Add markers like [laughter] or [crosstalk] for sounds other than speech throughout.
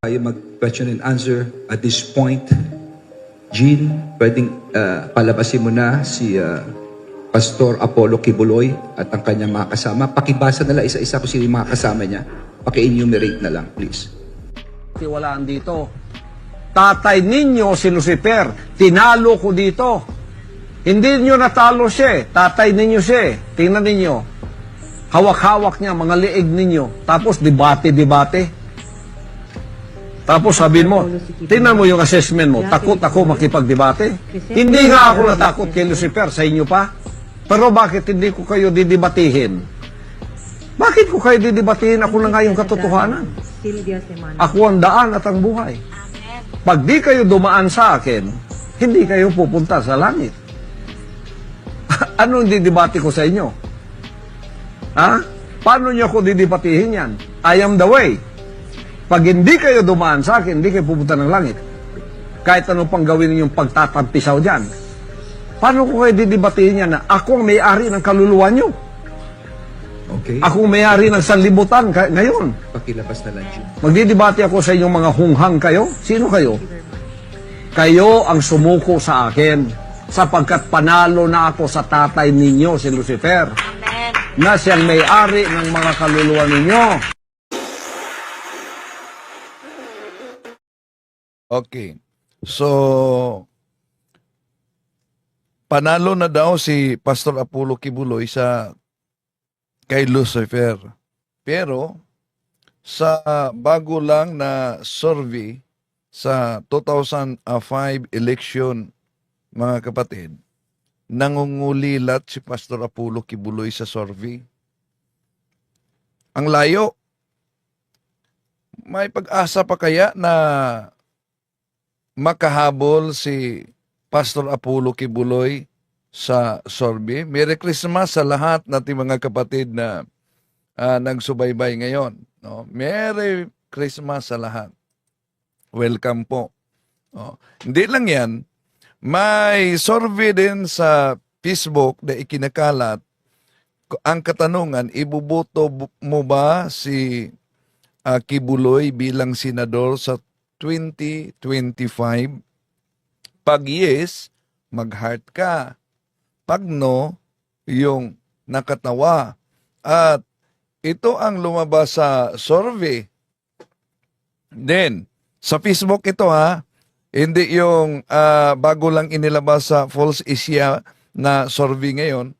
tayo mag-question and answer at this point. Jean, pwedeng uh, palabasin mo na si uh, Pastor Apollo Kibuloy at ang kanyang mga kasama. Pakibasa na lang isa-isa kung sino yung mga kasama niya. Paki-enumerate na lang, please. tiwalaan dito. Tatay ninyo si Lucifer, tinalo ko dito. Hindi nyo natalo siya eh. Tatay ninyo siya eh. Tingnan ninyo. Hawak-hawak niya, mga liig ninyo. Tapos debate-debate. Tapos sabihin mo, tingnan mo yung assessment mo, takot ako makipagdebate. Hindi nga ako natakot kay Lucifer, sa inyo pa. Pero bakit hindi ko kayo didibatihin? Bakit ko kayo didibatihin? Ako na nga yung katotohanan. Ako ang daan at ang buhay. Pag di kayo dumaan sa akin, hindi kayo pupunta sa langit. [laughs] Anong didibati ko sa inyo? Ha? Paano niyo ako didibatihin yan? I am the way. Pag hindi kayo dumaan sa akin, hindi kayo pupunta ng langit. Kahit ano pang gawin ninyong pagtatampisaw dyan. Paano ko kayo didibatihin yan na ako ang may-ari ng kaluluwa niyo? Okay? Ako ang may-ari ng sanlibutan ngayon. Pakilabas na lang, Jean. Magdidebate ako sa inyong mga hunghang kayo. Sino kayo? Kayo ang sumuko sa akin sapagkat panalo na ako sa tatay ninyo, si Lucifer. Amen. Na siyang may-ari ng mga kaluluwa ninyo. Okay. So, panalo na daw si Pastor Apollo Kibuloy sa kay Lucifer. Pero, sa bago lang na survey sa 2005 election, mga kapatid, nangungulilat si Pastor Apollo Kibuloy sa survey. Ang layo. May pag-asa pa kaya na makahabol si Pastor Apollo Kibuloy sa Sorbe. Merry Christmas sa lahat nating mga kapatid na ah, nagsubaybay ngayon. No? Merry Christmas sa lahat. Welcome po. Oh. Hindi lang yan, may survey din sa Facebook na ikinakalat ang katanungan, ibuboto bu- mo ba si ah, Kibuloy bilang senador sa 2025? Pag yes, mag-heart ka. Pag no, yung nakatawa. At ito ang lumabas sa survey. Then, sa Facebook ito ha, hindi yung ah, bago lang inilabas sa False Asia na survey ngayon.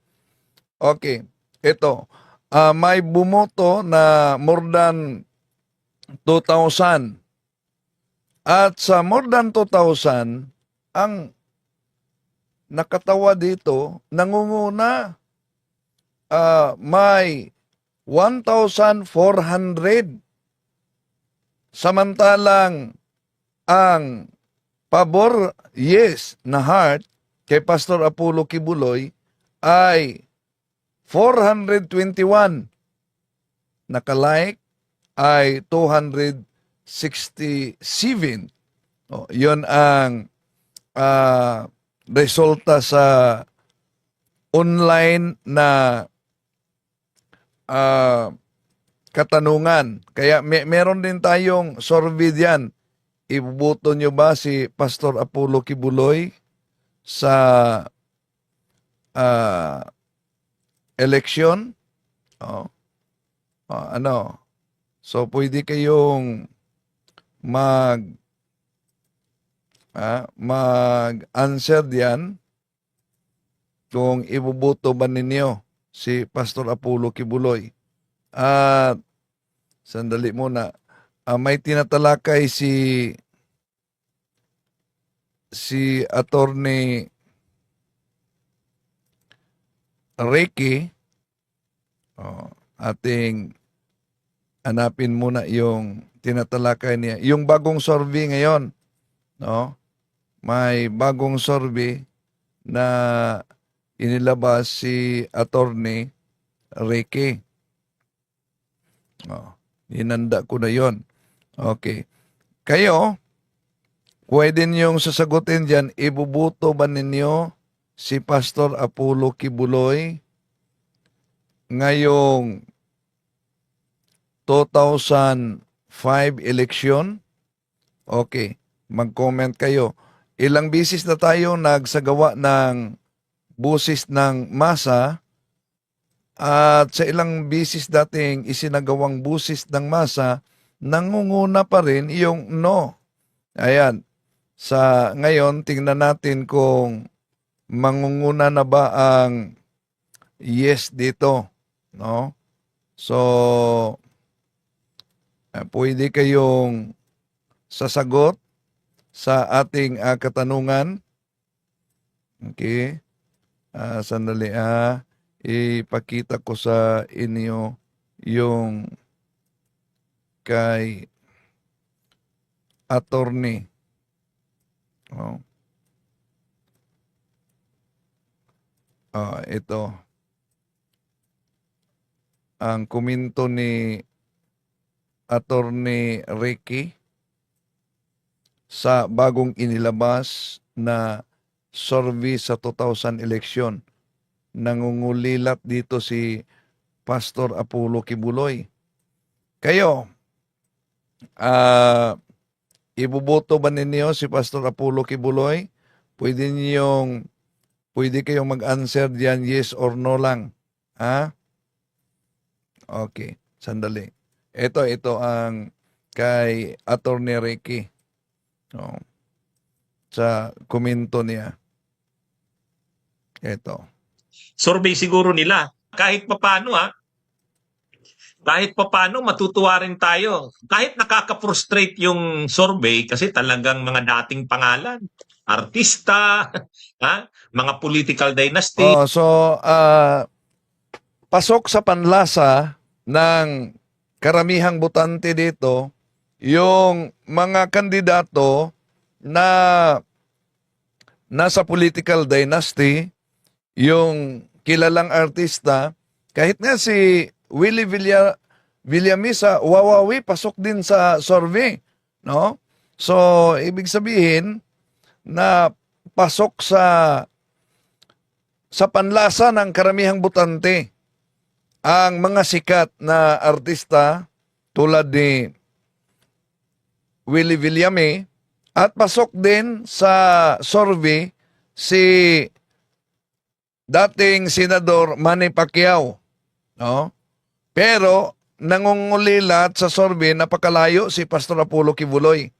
Okay, ito. Ah, may bumoto na more than 2,000. At sa more than 2,000, ang nakatawa dito, nangunguna ah, may 1,400. Samantalang ang pabor, yes, na heart kay Pastor Apollo Kibuloy ay 421. Nakalike ay 267. Oh, yun ang ah, resulta sa online na ah, katanungan. Kaya may, meron din tayong survey diyan. Ibubuto nyo ba si Pastor Apollo Kibuloy sa ah, election? Oh. Oh, ano? So pwede kayong mag ah, mag-answer diyan kung ibubuto ba ninyo si Pastor Apollo Kibuloy. At sandali muna, ah, may tinatalakay si si attorney Ricky oh, ating hanapin muna yung tinatalakay niya. Yung bagong survey ngayon, no? May bagong survey na inilabas si attorney Ricky. Oh, hinanda ko na yon. Okay. Kayo, pwede niyong sasagutin dyan, ibubuto ba ninyo si Pastor Apollo Kibuloy ngayong 2005 election Okay, mag-comment kayo. Ilang bisis na tayo nagsagawa ng busis ng masa at sa ilang bisis dating isinagawang busis ng masa, nangunguna pa rin yung no. Ayan. Sa ngayon, tingnan natin kung mangunguna na ba ang yes dito. No? So, eh, pwede kayong sasagot sa ating ah, katanungan. Okay. Ah, sandali ah. Ipakita ko sa inyo yung kay attorney. Oh. Ah, ito. Ang kuminto ni attorney Ricky sa bagong inilabas na survey sa 2000 election. Nangungulilat dito si Pastor Apollo Kibuloy. Kayo, ah ibuboto ba ninyo si Pastor Apollo Kibuloy? Pwede niyong, pwede kayong mag-answer diyan yes or no lang. Ha? Okay, sandali. Ito, ito ang kay Attorney Ricky. Oh. Sa komento niya. Ito. survey siguro nila. Kahit papano ha, kahit papano matutuwa rin tayo. Kahit nakaka-frustrate yung survey kasi talagang mga dating pangalan, artista, [laughs] ha, mga political dynasty, Oh, so ah pasok sa panlasa ng karamihang botante dito yung mga kandidato na nasa political dynasty, yung kilalang artista, kahit nga si Willie Villa, Villamisa, Wawawi, pasok din sa survey. No? So, ibig sabihin na pasok sa sa panlasa ng karamihang butante ang mga sikat na artista tulad ni Willie Villame at pasok din sa survey si dating senador Manny Pacquiao no pero nangungulilat sa survey napakalayo si Pastor Apollo Kibuloy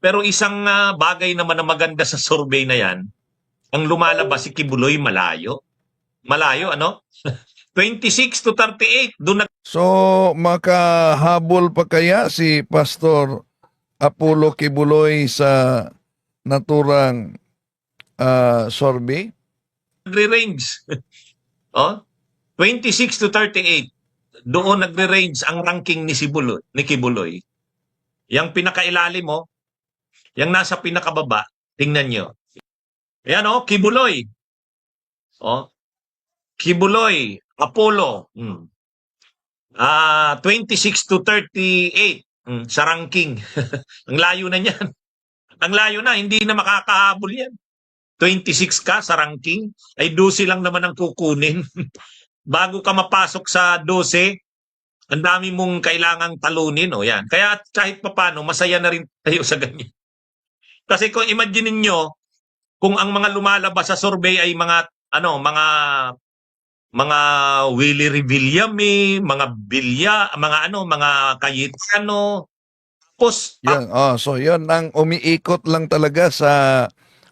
pero isang ah, bagay naman na maganda sa survey na yan, ang lumalabas si Kibuloy malayo. Malayo, ano? [laughs] 26 to 38, doon So, makahabol pa kaya si Pastor Apollo Kibuloy sa naturang ah, survey? nagre-range. [laughs] oh? 26 to 38. Doon nagre-range ang ranking ni Sibuloy, ni Kibuloy. Yang pinakailalim mo, yang nasa pinakababa, tingnan nyo. Ayan oh, Kibuloy. Oh. Kibuloy, Apollo. Hmm. Ah, 26 to 38 hmm, sa ranking. [laughs] ang layo na niyan. Ang layo na, hindi na makakahabol yan. 26 ka sa ranking, ay 12 lang naman ang kukunin. [laughs] Bago ka mapasok sa 12, ang dami mong kailangang talunin. O yan. Kaya kahit papano, masaya na rin tayo [laughs] sa ganyan. Kasi kung imagine niyo kung ang mga lumalabas sa survey ay mga ano, mga mga Willie Revillame, mga Bilya, mga ano, mga Cayetano, tapos Yan, oh, so yun ang umiikot lang talaga sa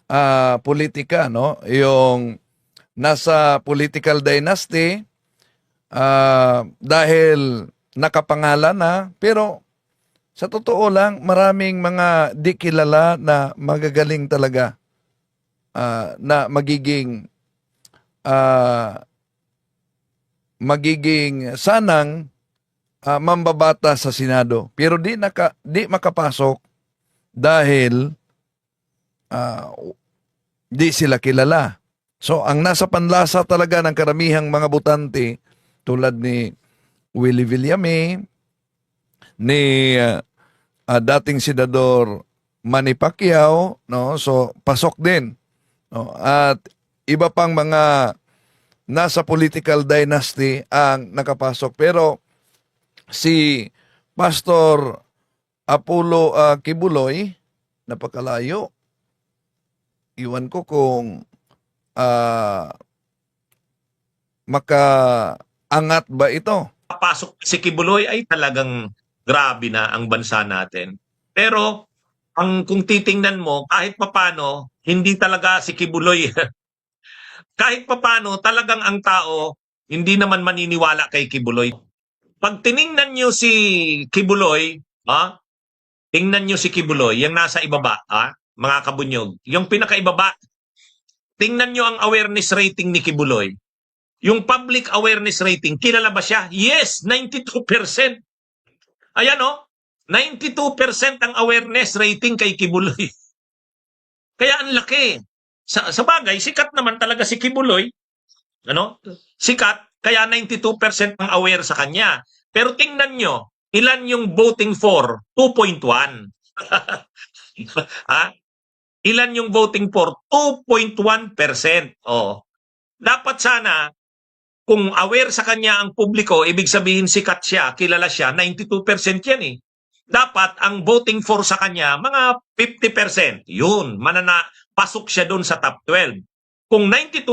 ah, politika, no? Yung nasa political dynasty ah, dahil nakapangalan na, pero sa totoo lang, maraming mga di kilala na magagaling talaga ah, na magiging ah, magiging sanang ah, mambabata sa Senado. Pero di naka di makapasok dahil ah, di sila kilala. So ang nasa panlasa talaga ng karamihang mga butante tulad ni Willie Villame, ni ah, ah, dating senador Manny Pacquiao, no? So pasok din. No? At iba pang mga nasa political dynasty ang nakapasok. Pero si Pastor Apollo ah, Kibuloy, napakalayo. Iwan ko kung ah, makaangat ba ito. Papasok si Kibuloy ay talagang grabe na ang bansa natin. Pero ang kung titingnan mo, kahit papano, hindi talaga si Kibuloy. [laughs] kahit papano, talagang ang tao hindi naman maniniwala kay Kibuloy. Pag tiningnan nyo si Kibuloy, ha? Tingnan nyo si Kibuloy, yung nasa ibaba, ha? mga kabunyog. Yung pinakaibaba, tingnan nyo ang awareness rating ni Kibuloy. Yung public awareness rating, kilala ba siya? Yes, 92%. Ayan o, 92% ang awareness rating kay Kibuloy. [laughs] Kaya ang laki. Sa, sa bagay, sikat naman talaga si Kibuloy. Ano? Sikat, kaya 92% ang aware sa kanya. Pero tingnan nyo, ilan yung voting for? 2.1. [laughs] ha? Ilan yung voting for? 2.1%. Oh. Dapat sana, kung aware sa kanya ang publiko, ibig sabihin sikat siya, kilala siya, 92% yan eh. Dapat ang voting for sa kanya, mga 50%. Yun, manana, pasok siya doon sa top 12. Kung 92%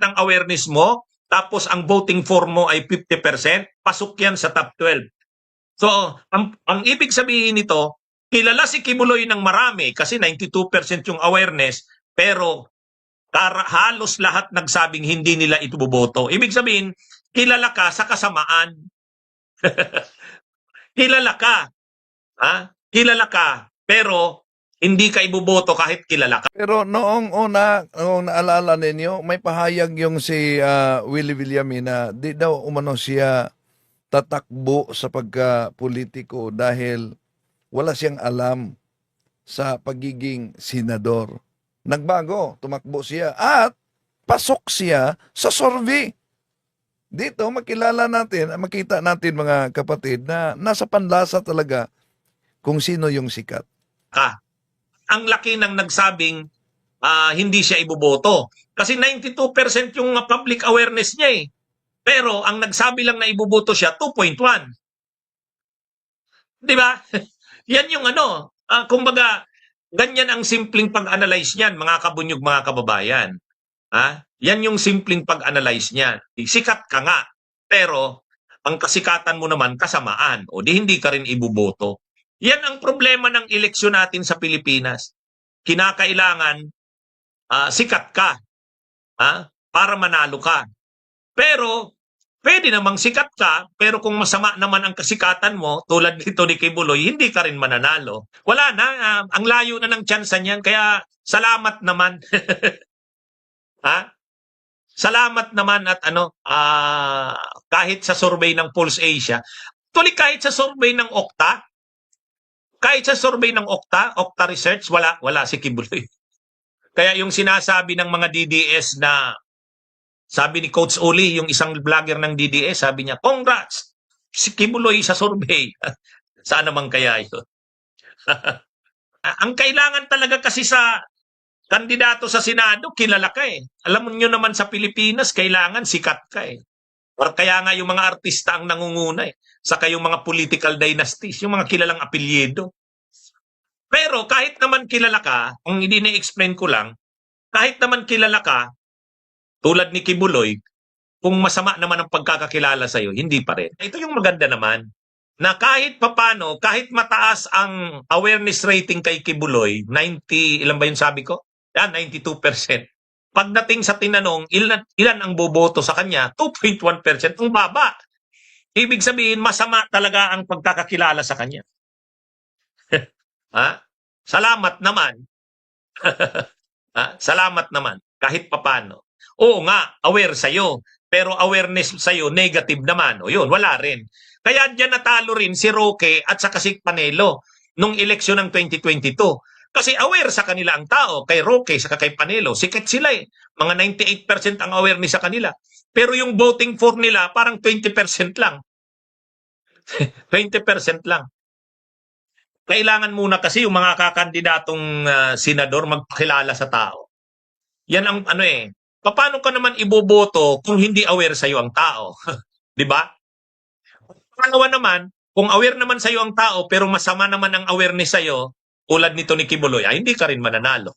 ang awareness mo, tapos ang voting for mo ay 50%, pasok yan sa top 12. So, ang, ang ibig sabihin nito, kilala si Kibuloy ng marami kasi 92% yung awareness, pero kara- halos lahat nagsabing hindi nila ito boboto. Ibig sabihin, kilala ka sa kasamaan. [laughs] kilala ka. Ha? Kilala ka, pero hindi ka iboboto kahit kilala ka. Pero noong una, noong naalala ninyo, may pahayag yung si ah, Willie Villamina, di daw umano siya tatakbo sa pagka-politiko dahil wala siyang alam sa pagiging senador. Nagbago, tumakbo siya at pasok siya sa survey. Dito makilala natin, makita natin mga kapatid na nasa panlasa talaga kung sino yung sikat. ka. Ang laki ng nagsabing ah, hindi siya iboboto. Kasi 92% yung ah, public awareness niya eh. Pero ang nagsabi lang na iboboto siya, 2.1. Di ba? [laughs] Yan yung ano, ah, kumbaga, ganyan ang simpleng pag-analyze niyan, mga kabunyog, mga kababayan. Ha? Yan yung simpleng pag-analyze niyan. Sikat ka nga, pero ang kasikatan mo naman kasamaan, o di hindi ka rin iboboto. Yan ang problema ng eleksyon natin sa Pilipinas. Kinakailangan ah, sikat ka ha? para manalo ka. Pero pwede namang sikat ka, pero kung masama naman ang kasikatan mo, tulad nito ni Kibuloy, hindi ka rin mananalo. Wala na, ah, ang layo na ng tsansa niyan, kaya salamat naman. [laughs] ha? Salamat naman at ano, ah, kahit sa survey ng Pulse Asia, tuloy kahit sa survey ng Okta, kahit sa survey ng Okta, Okta Research, wala, wala si Kibuloy. [laughs] Kaya yung sinasabi ng mga DDS na, sabi ni Coach Uli, yung isang vlogger ng DDS, sabi niya, congrats, si Kibuloy sa survey. [laughs] Saan naman kaya yun? [laughs] Ang kailangan talaga kasi sa kandidato sa Senado, kilala ka eh. Alam niyo naman sa Pilipinas, kailangan sikat ka eh. Or kaya nga yung mga artista ang nangunguna eh. Saka yung mga political dynasties, yung mga kilalang apelyido. Pero kahit naman kilala ka, ang hindi na-explain ko lang, kahit naman kilala ka, tulad ni Kibuloy, kung masama naman ang pagkakakilala sa'yo, hindi pa rin. Ito yung maganda naman, na kahit papano, kahit mataas ang awareness rating kay Kibuloy, 90, ilan ba yung sabi ko? Yan, 92%. Pagdating sa tinanong, ilan, ilan ang boboto sa kanya? 2.1%. Ang baba. Ibig sabihin, masama talaga ang pagkakakilala sa kanya. [laughs] ha? Salamat naman. [laughs] ha? Salamat naman. Kahit papano. Oo nga, aware sa'yo. Pero awareness sa'yo, negative naman. O yun, wala rin. Kaya dyan natalo rin si Roque at saka si Panelo nung eleksyon ng 2022. Kasi aware sa kanila ang tao, kay Roque, saka kay Panelo. Sikat sila eh. Mga 98% ang awareness sa kanila. Pero yung voting for nila, parang 20% lang. [laughs] 20% lang. Kailangan muna kasi yung mga kakandidatong ah, senador magpakilala sa tao. Yan ang ano eh. Paano ka naman iboboto kung hindi aware sa iyo ang tao? [laughs] 'Di ba? Pangalawa naman, Kung aware naman sa'yo ang tao, pero masama naman ang awareness sa'yo, ulad nito ni Kibuloy, ay hindi ka rin mananalo.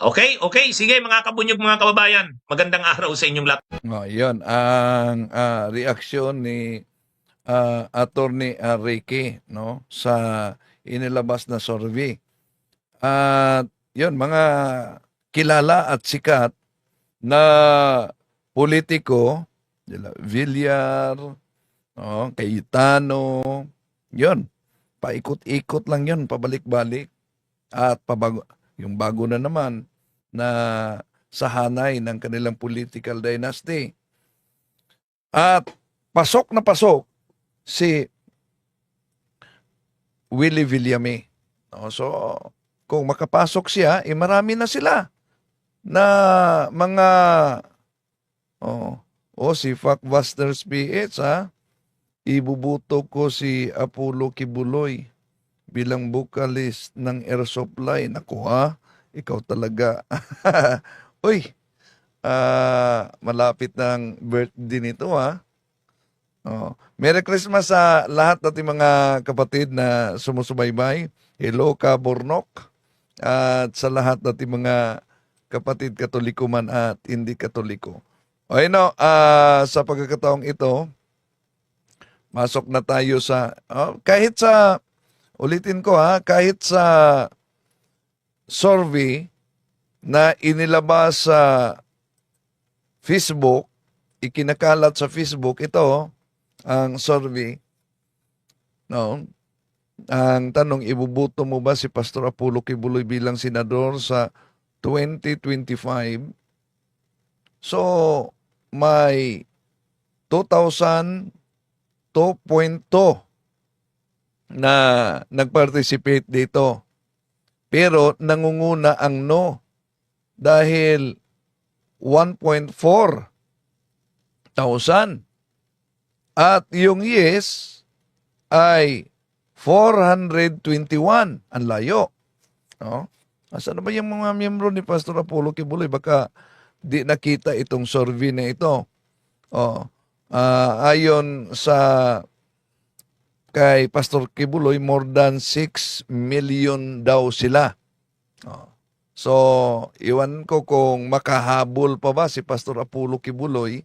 Okay? Okay? Sige mga kabunyog, mga kababayan. Magandang araw sa inyong lahat. Oh, yun ang ah, reaksyon ni ah, Attorney ah, Ricky no sa inilabas na survey. At yun mga kilala at sikat na politiko, Villar, oh, Cayetano, yun. Paikot-ikot lang yun, pabalik-balik. At pabago, yung bago na naman na sa hanay ng kanilang political dynasty. At pasok na pasok si Willie Villame. So, kung makapasok siya, eh marami na sila na mga oh, oh si Fuckbusters PH ha. Ibubuto ko si Apollo Kibuloy bilang vocalist ng Air Supply. Naku ha, ikaw talaga. [laughs] Uy, ah, malapit ng birthday nito ha. Oh. Merry Christmas sa lahat nating mga kapatid na sumusubaybay. Hello ka Bornok. At sa lahat nating mga kapatid katoliko man at hindi katoliko. Okay no, ah, sa pagkakataong ito, masok na tayo sa, oh, kahit sa, ulitin ko ha, kahit sa survey na inilabas sa Facebook, ikinakalat sa Facebook, ito, ang survey, no, ang tanong, ibubuto mo ba si Pastor Apollo Kibuloy bilang senador sa 2025? So, may 2,000 2.2 na nag-participate dito. Pero nangunguna ang no dahil 1.4 thousand. At yung yes ay 421. Ang layo. No? Asa na ba yung mga miyembro ni Pastor Apollo Kibuloy? Baka di nakita itong survey na ito. Oh. Ah, ayon sa kay Pastor Kibuloy, more than 6 million daw sila. Oh. So, iwan ko kung makahabol pa ba si Pastor Apollo Kibuloy